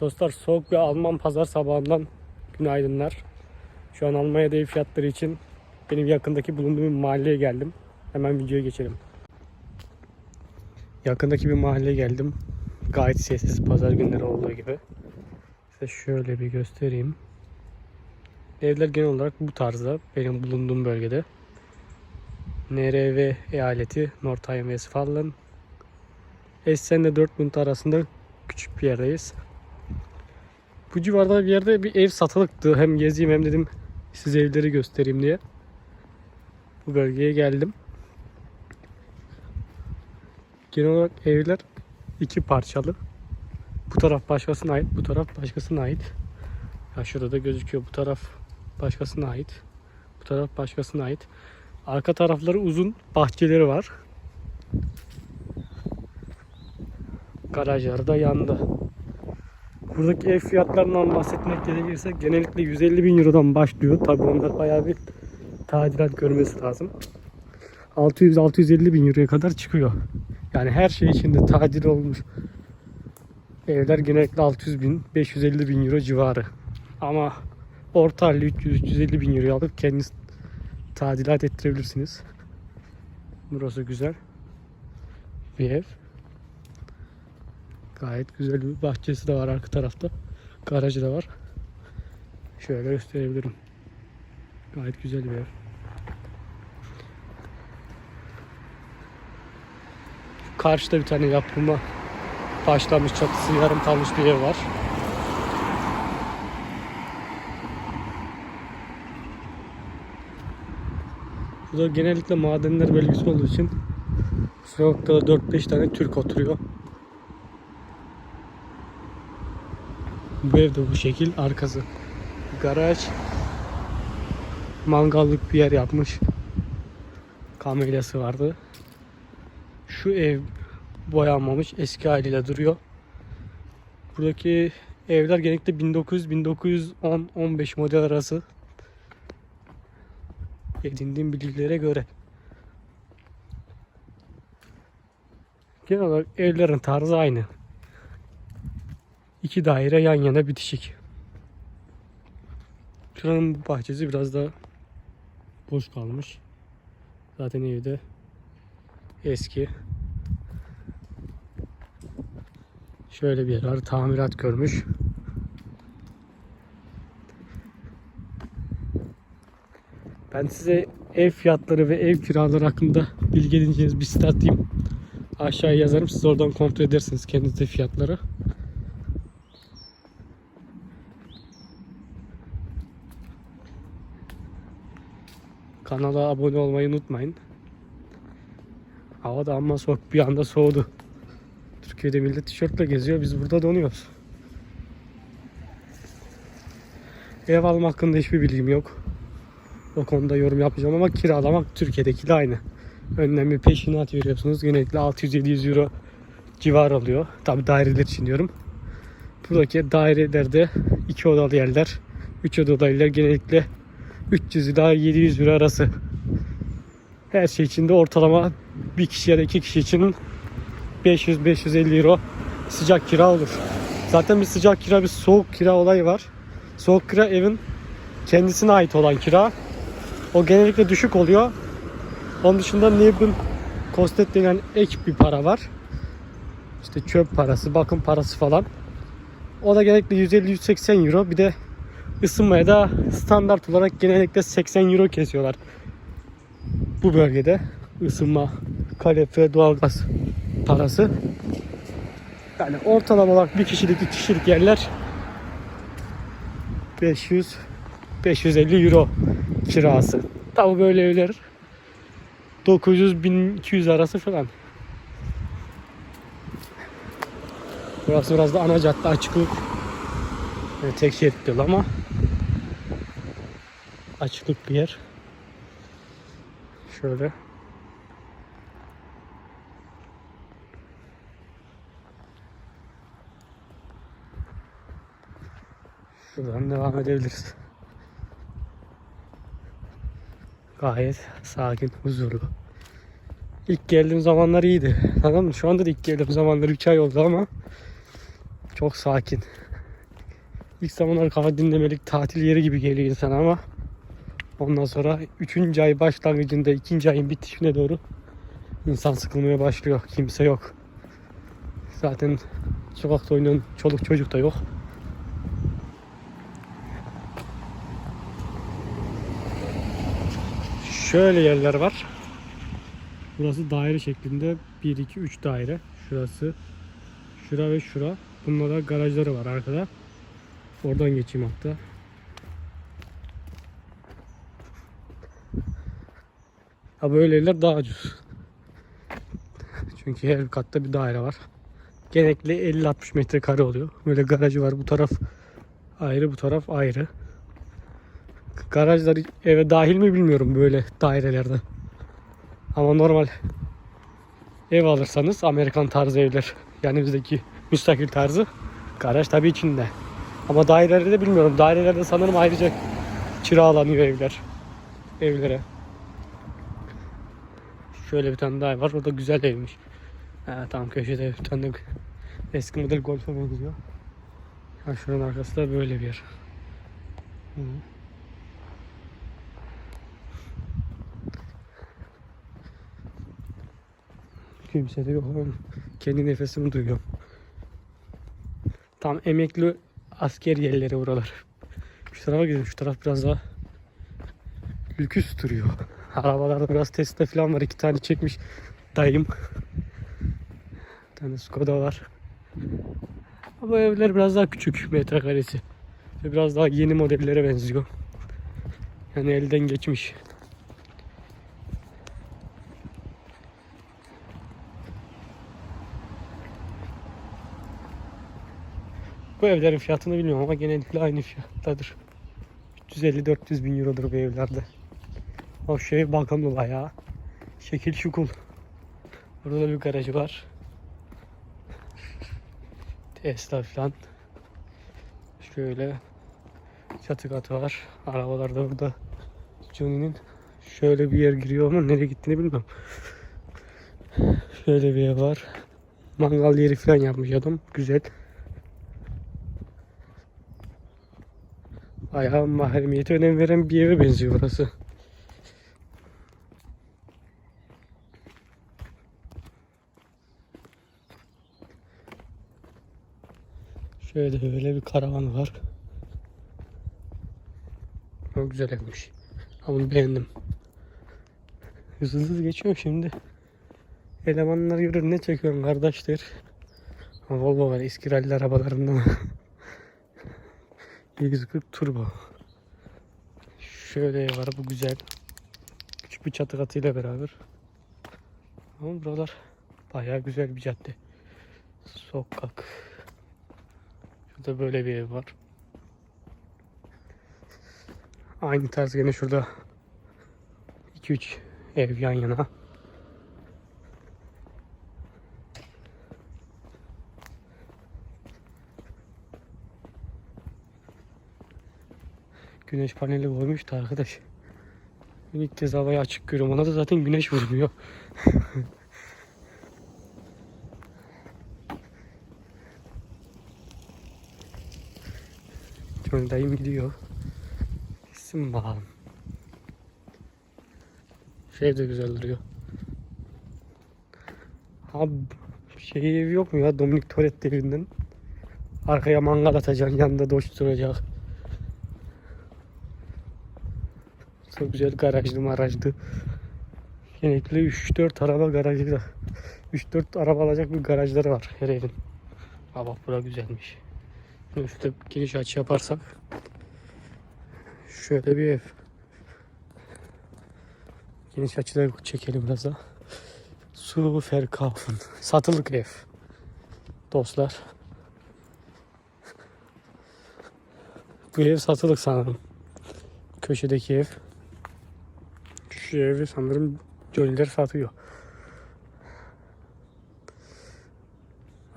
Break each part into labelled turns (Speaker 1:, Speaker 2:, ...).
Speaker 1: Dostlar soğuk bir Alman pazar sabahından günaydınlar. Şu an Almanya'da ev fiyatları için benim yakındaki bulunduğum mahalleye geldim. Hemen videoya geçelim. Yakındaki bir mahalleye geldim. Gayet sessiz pazar günleri olduğu gibi. Size şöyle bir göstereyim. Evler genel olarak bu tarzda benim bulunduğum bölgede. NRV eyaleti Nordrhein-Westfalen. Essen ile Dortmund arasında küçük bir yerdeyiz. Bu civarda bir yerde bir ev satılıktı. Hem gezeyim hem dedim size evleri göstereyim diye. Bu bölgeye geldim. Genel olarak evler iki parçalı. Bu taraf başkasına ait, bu taraf başkasına ait. Ya şurada da gözüküyor. Bu taraf başkasına ait. Bu taraf başkasına ait. Arka tarafları uzun bahçeleri var. Garajları da yandı. Buradaki ev fiyatlarından bahsetmek gerekirse genellikle 150 bin Euro'dan başlıyor. Tabi onlar bayağı bir tadilat görmesi lazım. 600-650 bin Euro'ya kadar çıkıyor. Yani her şey içinde tadil olmuş evler genellikle 600 bin, 550 bin Euro civarı. Ama orta halli 300-350 bin Euro'ya alıp kendiniz tadilat ettirebilirsiniz. Burası güzel bir ev. Gayet güzel bir bahçesi de var arka tarafta. Garajı da var. Şöyle gösterebilirim. Gayet güzel bir ev. Karşıda bir tane yapılma başlamış çatısı yarım kalmış bir ev var. Burada genellikle madenler bölgesi olduğu için sokakta 4-5 tane Türk oturuyor. Bu ev de bu şekil. Arkası garaj. Mangallık bir yer yapmış. Kamelyası vardı. Şu ev boyanmamış. Eski haliyle duruyor. Buradaki evler genellikle 1900-1910-15 model arası. Edindiğim bilgilere göre. Genel olarak evlerin tarzı aynı. İki daire yan yana bitişik. Şuranın bahçesi biraz daha boş kalmış. Zaten evde eski. Şöyle bir yer. Tamirat görmüş. Ben size ev fiyatları ve ev kiraları hakkında bilgi edineceğiniz bir site atayım. Aşağıya yazarım. Siz oradan kontrol edersiniz kendiniz de fiyatları. Kanala abone olmayı unutmayın. Hava da amma soğuk bir anda soğudu. Türkiye'de millet tişörtle geziyor. Biz burada donuyoruz. Ev alma hakkında hiçbir bilgim yok. O konuda yorum yapacağım ama kiralamak Türkiye'dekiyle aynı. Önden bir peşinat veriyorsunuz. Genellikle 600-700 euro civar oluyor. Tabi daireler için diyorum. Buradaki dairelerde 2 odalı yerler, 3 odalı yerler genellikle 300 ila 700 euro arası. Her şey içinde ortalama bir kişi ya da iki kişi için 500-550 euro sıcak kira olur. Zaten bir sıcak kira bir soğuk kira olayı var. Soğuk kira evin kendisine ait olan kira. O genellikle düşük oluyor. Onun dışında Nibun Kostet denen ek bir para var. İşte çöp parası, bakım parası falan. O da genellikle 150-180 euro. Bir de ısınmaya da standart olarak genellikle 80 euro kesiyorlar. Bu bölgede ısınma, kalorifer, doğalgaz parası. Yani ortalama olarak bir kişilik iki kişilik yerler 500 550 euro kirası. Tabi böyle evler 900 1200 arası falan. Burası biraz da ana cadde açıklık. Yani tek şerit yol ama açıklık bir yer. Şöyle Şuradan devam edebiliriz. Gayet sakin, huzurlu. İlk geldiğim zamanlar iyiydi. Tamam mı? Şu anda da ilk geldiğim zamanlar 3 ay oldu ama çok sakin. İlk zamanlar kafa dinlemelik tatil yeri gibi geliyor insana ama ondan sonra 3. ay başlangıcında 2. ayın bitişine doğru insan sıkılmaya başlıyor. Kimse yok. Zaten sokakta oynayan çoluk çocuk da yok. Şöyle yerler var. Burası daire şeklinde 1 2 3 daire. Şurası şura ve şura. Bunlarda da garajları var arkada. Oradan geçeyim hatta. Ha böyle evler daha ucuz. Çünkü her katta bir daire var. Genellikle 50-60 metrekare oluyor. Böyle garajı var. Bu taraf ayrı, bu taraf ayrı. Garajlar eve dahil mi bilmiyorum böyle dairelerde. Ama normal ev alırsanız Amerikan tarzı evler. Yani bizdeki müstakil tarzı. Garaj tabii içinde. Ama dairelerde de bilmiyorum. Dairelerde sanırım ayrıca kiralanıyor evler. Evlere. Şöyle bir tane daha var. O da güzel evmiş. Ha, tam köşede bir tane eski model golfe benziyor. Ha, şuranın arkası da böyle bir yer. Hı. Kimse de yok. Kendi nefesimi duyuyorum. Tam emekli asker yerleri buralar. Şu tarafa gidelim. Şu taraf biraz daha lüküs duruyor. Arabalarda biraz Tesla falan var. iki tane çekmiş dayım. Bir tane Skoda var. Ama evler biraz daha küçük metrekaresi. Ve biraz daha yeni modellere benziyor. Yani elden geçmiş. Bu evlerin fiyatını bilmiyorum ama genellikle aynı fiyattadır. 350-400 bin eurodur bu evlerde. O şey bakımlı bayağı. Şekil şukul. Burada da bir garajı var. Tesla falan. Şöyle çatı katı var. Arabalar da burada. Johnny'nin şöyle bir yer giriyor ama nereye gittiğini bilmem. Şöyle bir ev var. Mangal yeri falan yapmış adam. Güzel. Bayağı mahremiyete önem veren bir eve benziyor burası. Şöyle böyle bir karavan var. Çok güzel evmiş. Bunu beğendim. Hızlı hızlı geçiyor şimdi. Elemanlar görür ne çekiyorsun kardeşler. Volvo var eski rally arabalarından. 740 turbo. Şöyle var bu güzel. Küçük bir çatı katıyla beraber. Ama buralar bayağı güzel bir cadde. Sokak. Şurada böyle bir ev var. Aynı tarz gene şurada 2-3 ev yan yana. Güneş paneli koymuş da arkadaş. Ben ilk kez havayı açık görüyorum. Ona da zaten güneş vurmuyor. Şöyle dayım gidiyor. Gitsin bakalım. Şey de güzel duruyor. Abi şey evi yok mu ya Dominik Toretto evinden? Arkaya mangal atacaksın yanında doş duracak. Çok güzel garajlı marajlı. Genellikle 3-4 araba garajı da. 3-4 araba alacak bir garajları var her evin. Bak bura güzelmiş. Şurada geniş açı yaparsak. Şöyle bir ev. Geniş açıda çekelim biraz da. Su Verkaufen. Satılık ev. Dostlar. Bu ev satılık sanırım. Köşedeki ev. Şu evi sanırım Johnny'ler satıyor.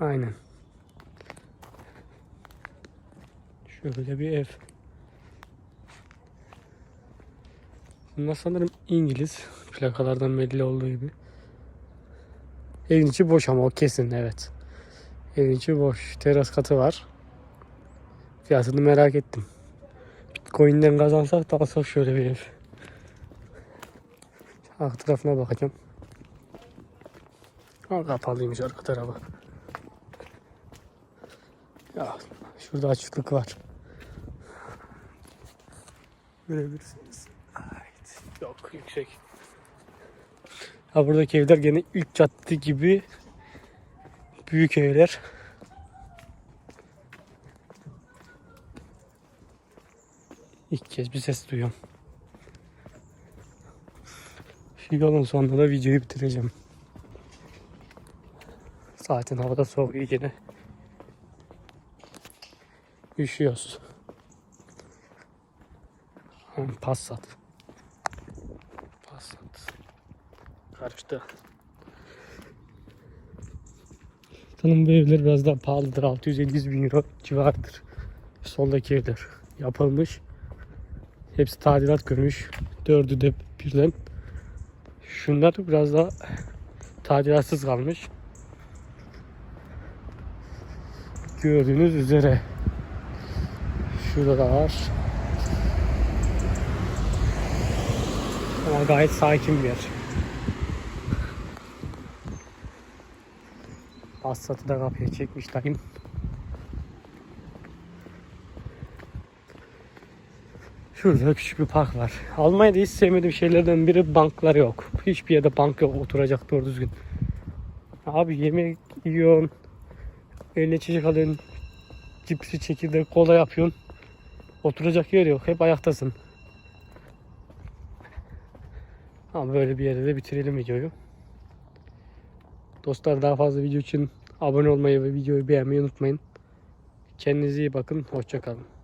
Speaker 1: Aynen. Şöyle bir ev. Bunlar sanırım İngiliz. Plakalardan belli olduğu gibi. Evin içi boş ama o kesin evet. Evin içi boş. Teras katı var. Fiyatını merak ettim. Bitcoin'den kazansak da alsak şöyle bir ev. Arka tarafına bakacağım. Ha, kapalıymış arka tarafı. Ya şurada açıklık var. Görebilirsiniz. Evet. Yok yüksek. Ha buradaki evler gene ilk cadde gibi büyük evler. İlk kez bir ses duyuyorum. Şu yolun sonunda da videoyu bitireceğim. Zaten havada soğuk yine. Üşüyoruz. Passat. Passat. Karıştı. Sanırım bu evler biraz daha pahalıdır. 650 bin euro civarıdır. Soldaki evler yapılmış. Hepsi tadilat görmüş. Dördü de birden. Şunlar biraz daha tadilatsız kalmış. Gördüğünüz üzere. Şurada da var. Ama gayet sakin bir yer. Passat'ı da kapıya çekmiş dayım. Şurada küçük bir park var. Almanya'da hiç sevmediğim şeylerden biri banklar yok. Hiçbir yerde bank yok oturacak doğru düzgün. Abi yemek yiyorsun. Eline içecek alıyorsun. Cipsi çekirdek kola yapıyorsun. Oturacak yer yok. Hep ayaktasın. Ama böyle bir yerde de bitirelim videoyu. Dostlar daha fazla video için abone olmayı ve videoyu beğenmeyi unutmayın. Kendinize iyi bakın. Hoşçakalın.